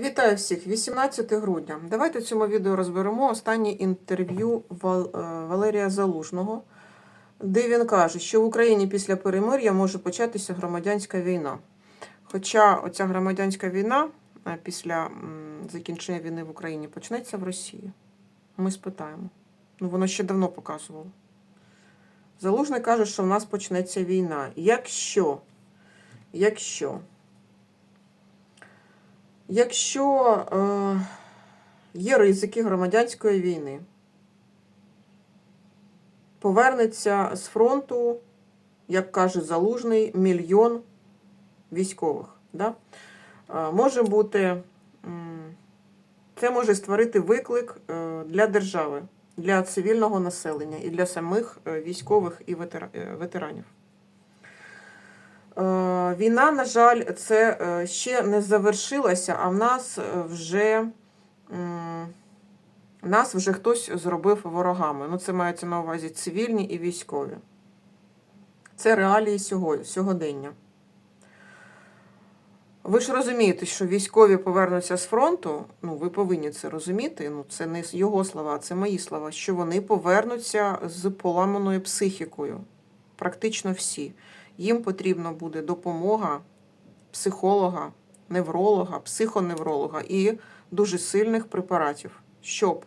Вітаю всіх! 18 грудня. Давайте в цьому відео розберемо останнє інтерв'ю е, Валерія Залужного, де він каже, що в Україні після перемир'я може початися громадянська війна. Хоча оця громадянська війна е, після закінчення війни в Україні почнеться в Росії. Ми спитаємо. Ну, воно ще давно показувало. Залужний каже, що в нас почнеться війна. Якщо, якщо Якщо е, є ризики громадянської війни, повернеться з фронту, як каже Залужний, мільйон військових. Да? Е, може бути, це може створити виклик е, для держави, для цивільного населення і для самих е, військових і е, ветеранів. Е, Війна, на жаль, це е, ще не завершилася, а в нас вже нас вже хтось зробив ворогами. Ну, це мається на увазі цивільні і військові. Це реалії сьогодення. Ви ж розумієте, що військові повернуться з фронту. Ну, ви повинні це розуміти. Ну, це не його слова, це мої слова. Що вони повернуться з поламаною психікою. Практично всі їм потрібна буде допомога психолога, невролога, психоневролога і дуже сильних препаратів, щоб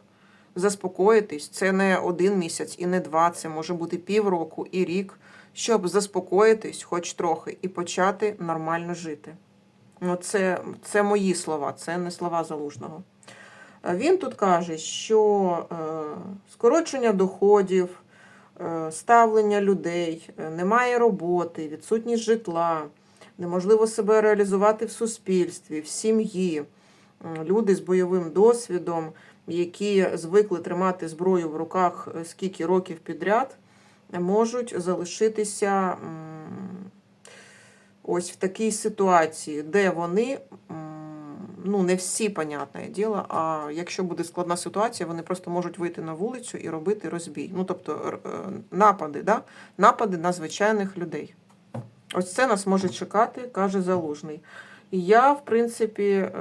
заспокоїтись. Це не один місяць і не два, це може бути півроку і рік, щоб заспокоїтись хоч трохи і почати нормально жити. Ну, це, це мої слова, це не слова залужного. Е, Він тут каже, що е, скорочення доходів, ставлення людей, е, немає роботи, відсутність житла, неможливо себе реалізувати в суспільстві, в сім'ї. Люди з бойовим досвідом, які звикли тримати зброю в руках е, скільки років підряд, можуть залишитися ось в такій ситуації, де вони. Ну, не всі, понятне діло, а якщо буде складна ситуація, вони просто можуть вийти на вулицю і робити розбій. Ну, тобто е, напади, да? напади на звичайних людей. Ось це нас може чекати, каже Залужний. І я, в принципі, е,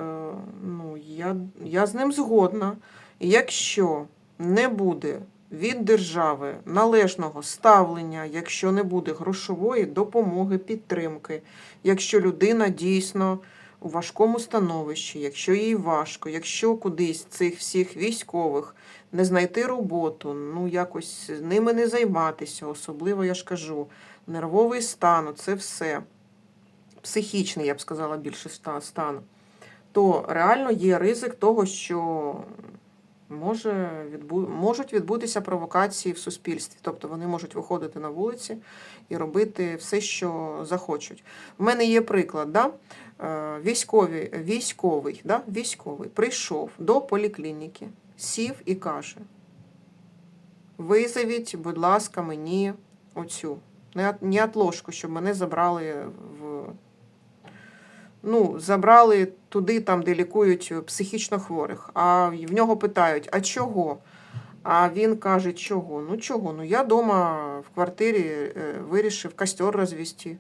ну, я, я з ним згодна. Якщо не буде від держави належного ставлення, якщо не буде грошової допомоги, підтримки, якщо людина дійсно у важкому становищі, якщо їй важко, якщо кудись цих всіх військових не знайти роботу, ну якось ними не займатися, особливо я ж кажу, нервовий стан, це все психічний, я б сказала, більше стан, то реально є ризик того, що може відбу... можуть відбутися провокації в суспільстві. Тобто вони можуть виходити на вулиці і робити все, що захочуть. У мене є приклад, да? Е, військові, військовий, да? військовий прийшов до поліклініки, сів і каже: визовіть, будь ласка, мені оцю не, от- не отложку, щоб мене забрали в. Ну, забрали туди, там, де лікують психічно хворих. А в нього питають, а чого? А він каже, чого? Ну чого? Ну я вдома в квартирі е, вирішив костер розвести.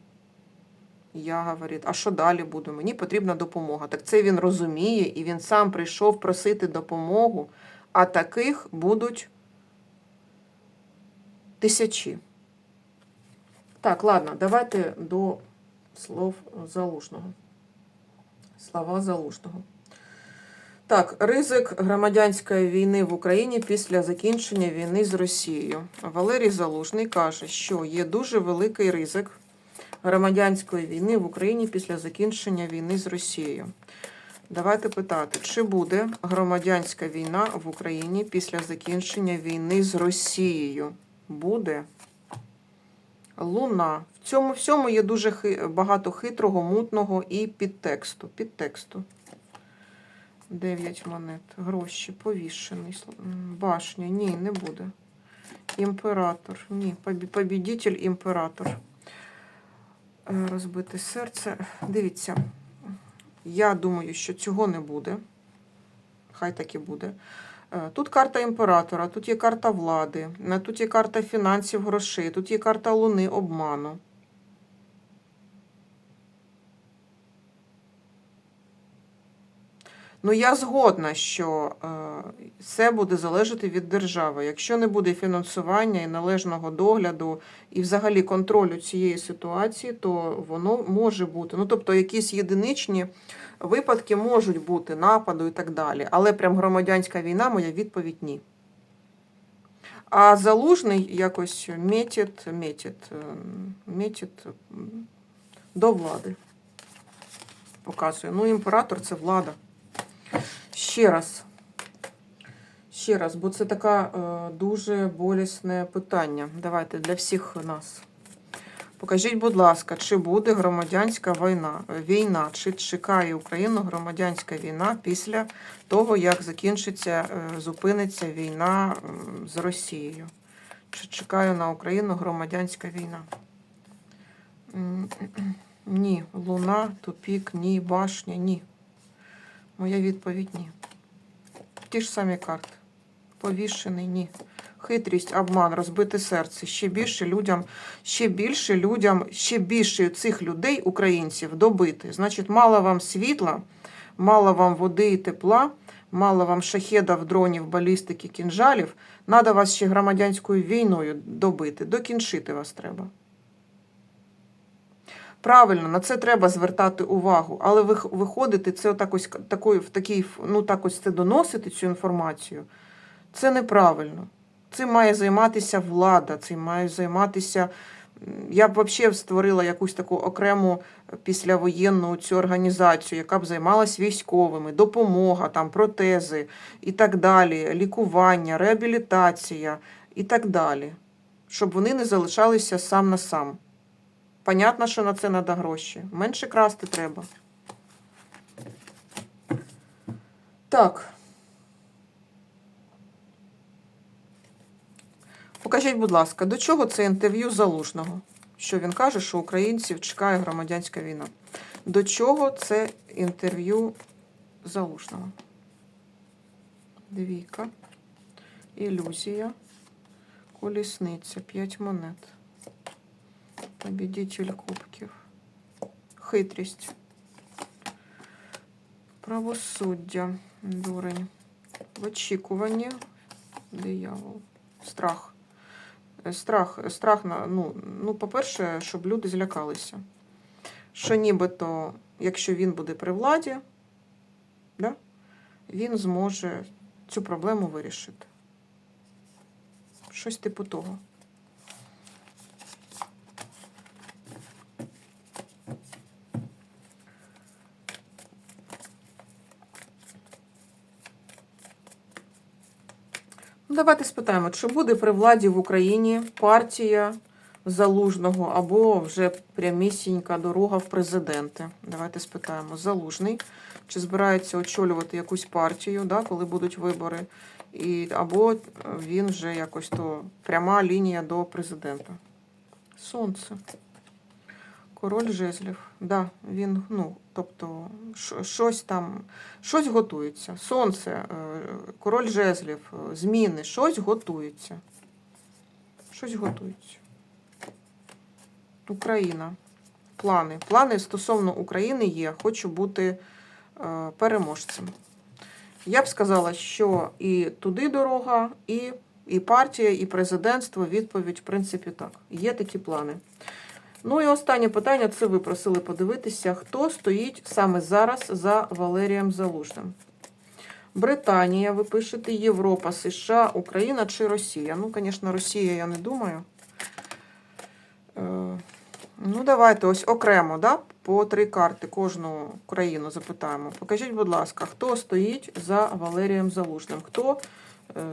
Я говорю, а що далі буду? Мені потрібна допомога. Так це він розуміє, і він сам прийшов просити допомогу, а таких будуть тисячі. Так, ладно, давайте до слов Залужного. Слова Залужного. Так, ризик громадянської війни в Україні після закінчення війни з Росією. Валерій Залужний каже, що є дуже великий ризик громадянської війни в Україні після закінчення війни з Росією. Давайте питати, чи буде громадянська війна в Україні після закінчення війни з Росією? Буде. Луна. Цьому всьому є дуже багато хитрого, мутного і підтексту. Підтексту. Дев'ять монет. Гроші, повішений. Башня. Ні, не буде. Імператор. Ні. Побі- Побідітель імператор. Е, Розбите серце. Дивіться. Я думаю, що цього не буде. Хай так і буде. Е, Тут карта імператора, тут є карта влади, тут є карта фінансів, грошей, тут є карта луни, обману. Ну, я згодна, що е, все буде залежати від держави. Якщо не буде фінансування і належного догляду, і взагалі контролю цієї ситуації, то воно може бути. Ну, тобто, якісь єдиничні випадки можуть бути нападу і так далі. Але прям громадянська війна, моя відповідь ні. А залужний якось метить, метить, ем, метить до влади. Показує. Ну, імператор це влада. Ще раз. Ще раз, бо це таке дуже болісне питання. Давайте для всіх нас. Покажіть, будь ласка, чи буде громадянська війна, війна, чи чекає Україну громадянська війна після того, як закінчиться, е, зупиниться війна з Росією? Чи чекає на Україну громадянська війна? Ні. Луна, тупік, ні, башня, ні. Моя відповідь ні. Ті ж самі карти. Повішений, ні. Хитрість, обман, розбите серце. Ще більше людям, ще більше людям, ще більше цих людей, українців, добити. Значить, мало вам світла, мало вам води і тепла, мало вам шахедів, дронів, балістики, кінжалів. Надо вас ще громадянською війною добити. Докінчити вас треба. Правильно, на це треба звертати увагу, але виходити це отак ось такої, в такій, ну так ось це доносити цю інформацію. Це неправильно. Цим має займатися влада, цим має займатися. Я б взагалі створила якусь таку окрему післявоєнну цю організацію, яка б займалась військовими, допомога, там, протези і так далі, лікування, реабілітація і так далі. Щоб вони не залишалися сам на сам. Понятно, що на це треба гроші. Менше красти треба. Так. Покажіть, будь ласка, до чого це інтерв'ю Залужного? Що він каже, що українців чекає громадянська війна. До чого це інтерв'ю Залужного? Двійка. Ілюзія. Колісниця. П'ять монет. Победитель кубків. Хитрість. Правосуддя. Дурень. В очікуванні. Диявол. Страх. Е, Страх, страх на, ну, ну, по-перше, щоб люди злякалися. Що нібито, якщо він буде при владі, да, він зможе цю проблему вирішити. Щось типу того. Давайте спитаємо, чи буде при владі в Україні партія Залужного або вже прямісінька дорога в президенти? Давайте спитаємо. Залужний, чи збирається очолювати якусь партію, да, коли будуть вибори, і, або він вже якось то пряма лінія до президента. Сонце. Король жезлів. Да, він, ну, тобто, щось там, щось готується. Сонце, е, король жезлів, е, зміни, щось готується. Щось готується. Україна. Плани. Плани стосовно України є. Хочу бути е, переможцем. Я б сказала, що і туди дорога, і, і партія, і президентство. Відповідь, в принципі, так. Є такі плани. Ну і останнє питання це ви просили подивитися, хто стоїть саме зараз за Валерієм Залужним. Британія, ви пишете, Європа, США, Україна чи Росія? Ну, звісно, Росія, я не думаю. Е, ну, давайте ось окремо, да? по три карти кожну країну запитаємо. Покажіть, будь ласка, хто стоїть за Валерієм Залужним? Хто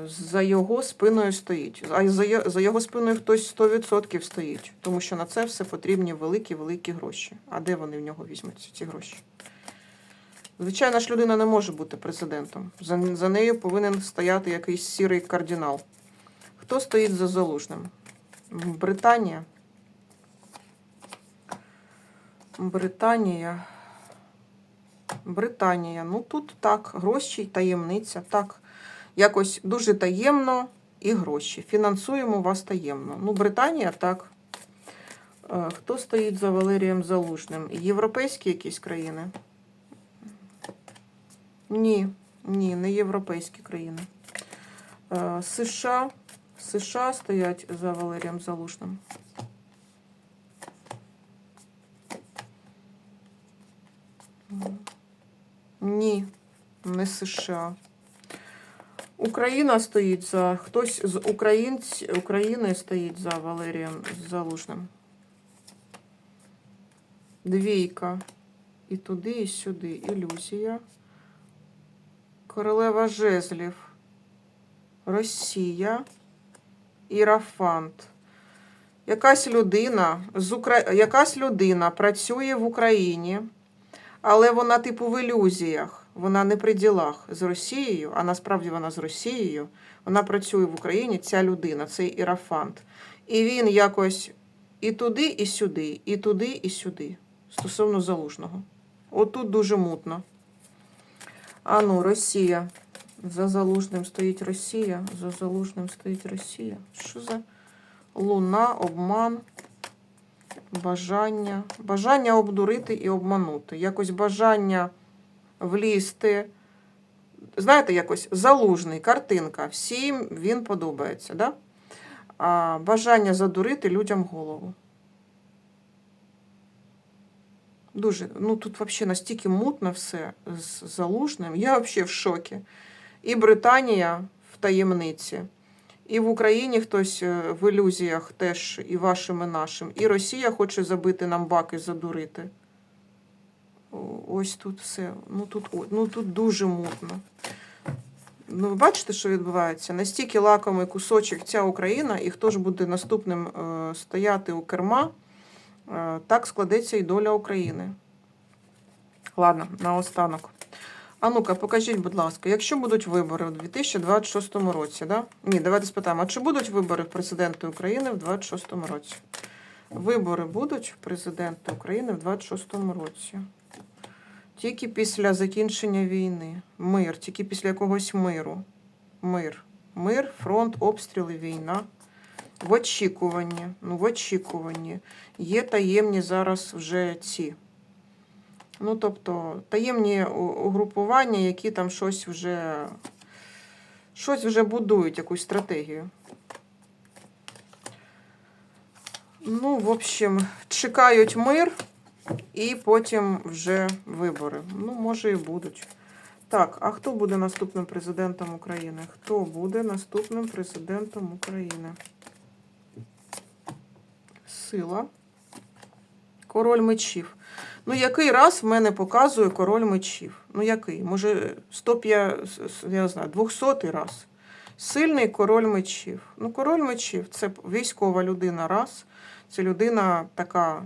за його спиною стоїть? А за, його спиною хтось 100% стоїть, тому що на це все потрібні великі-великі гроші. А де вони в нього візьмуться, ці гроші? Звичайно ж, людина не може бути президентом. За, за нею повинен стояти якийсь сірий кардинал. Хто стоїть за Залужним? Британія. Британія. Британія. Ну тут так, гроші, таємниця. Так, якось дуже таємно і гроші. Фінансуємо вас таємно. Ну, Британія так. Е, Хто стоїть за Валерієм Залужним? Європейські якісь країни? Ні, ні, не європейські країни. Е, США, США стоять за Валерієм Залужним. Ні, не США. Україна стоїть за. Хтось з українць, України стоїть за Валерієм Залужним. Двійка. І туди, і сюди. Ілюзія. Королева жезлів. Росія. Ірафант. Якась людина з Укра... Якась людина працює в Україні, але вона, типу, в ілюзіях. Вона не при ділах з Росією, а насправді вона з Росією. Вона працює в Україні, ця людина, цей ірафант. І він якось і туди, і сюди, і туди, і сюди. Стосовно залужного. Отут дуже мутно. А ну, Росія. За залужним стоїть Росія. За залужним стоїть Росія. Що за луна, обман, бажання. Бажання обдурити і обманути. Якось бажання влізти. Знаєте, якось залужний, картинка. Всім він подобається, да? А бажання задурити людям голову. Дуже, ну тут взагалі настільки мутно все з залужним. Я взагалі в шокі. І Британія в таємниці, і в Україні хтось е, в ілюзіях теж і вашим, і нашим. І Росія хоче забити нам баки, задурити. Ось тут все. Ну тут, ну, тут дуже мутно. Ну, ви бачите, що відбувається? Настільки лакомий кусочок ця Україна, і хто ж буде наступним е, стояти у керма, е, так складеться і доля України. Ладно, наостанок. А ну-ка, покажіть, будь ласка, якщо будуть вибори у 2026 році, да? Ні, давайте спитаємо, а чи будуть вибори в президенти України в 2026 році? Вибори будуть в президента України в 2026 році. Тільки після закінчення війни. Мир, тільки після якогось миру. Мир. Мир, фронт, обстріли, війна. В очікуванні. Ну, в очікуванні. Є таємні зараз вже ці. Ну, тобто, таємні угрупування, які там щось вже. Щось вже будують, якусь стратегію. Ну, в общем, чекають мир і потім вже вибори. Ну, може і будуть. Так, а хто буде наступним президентом України? Хто буде наступним президентом України? Сила. Король мечів. Ну, який раз в мене показує король мечів? Ну, який? Може, 105, я не знаю, 200 раз. Сильний король мечів. Ну, король мечів це військова людина раз. Це людина така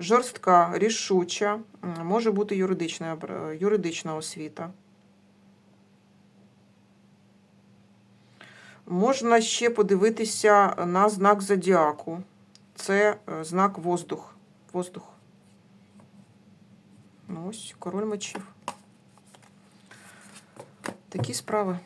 жорстка, рішуча, може бути юридична, юридична освіта. Можна ще подивитися на знак зодіаку. Це е, знак воздух. Воздух. Ну, ось король мечів. Такі справи.